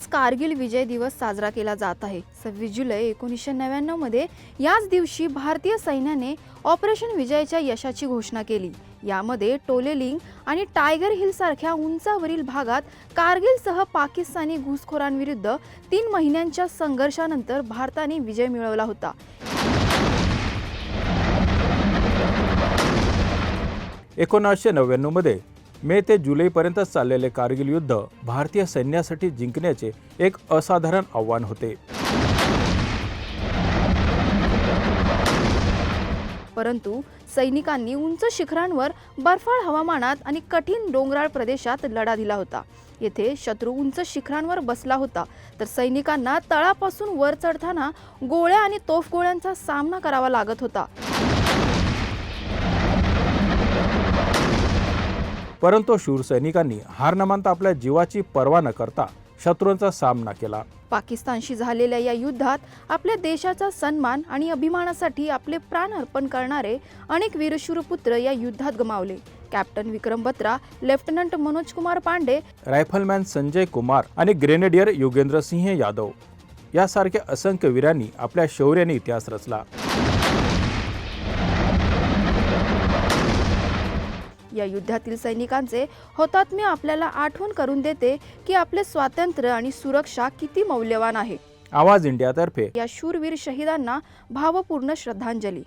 आज कारगिल विजय दिवस साजरा केला जात आहे. सव्वीस जुलै एकोणीसशे नव्याण्णवमध्ये याच दिवशी भारतीय सैन्याने ऑपरेशन विजयच्या यशाची घोषणा केली. यामध्ये टोलेलिंग आणि टायगर हिल सारख्या उंचावरील भागात कारगिलसह पाकिस्तानी घुसखोरांविरुद्ध तीन महिन्यांच्या संघर्षानंतर भारताने विजय मिळवला होता. एकोणीसशे नव्याण्णवमध्ये मे ते जुलैपर्यंत चाललेले कारगिल युद्ध भारतीय सैन्यासाठी जिंकण्याचे एक असाधारण आव्हान होते. परंतु सैनिकांनी उंच शिखरांवर बर्फाळ हवामानात आणि कठीण डोंगराळ प्रदेशात लढा दिला होता. येथे शत्रू उंच शिखरांवर बसला होता तर सैनिकांना तळापासून वर चढताना गोळ्या आणि तोफगोळ्यांचा सामना करावा लागत होता. परंतु शूर सैनिकांनी हार न मानता आपल्या जीवाची पर्वा न करता शत्रूंचा सामना केला. पाकिस्तानशी झालेल्या या युद्धात आपल्या देशाचा सन्मान आणि अभिमानासाठी आपले प्राण अर्पण करणारे अनेक वीरशूरपुत्र या युद्धात गमावले. Captain Vikram Batra lieutenant Manoj Kumar Pandey rifleman Sanjay Kumar आणि ग्रेनेडियर योगेंद्र सिंह यादव यासारख्या असंख्य वीरांनी आपल्या शौर्याने इतिहास रचला. या युद्धातील सैनिकांचे हुतात्म्य आपल्याला आठवण करून देते की आपले स्वातंत्र्य आणि सुरक्षा किती मौल्यवान आहे. आवाज इंडियातर्फे. या शूरवीर शहीदांना भावपूर्ण श्रद्धांजली.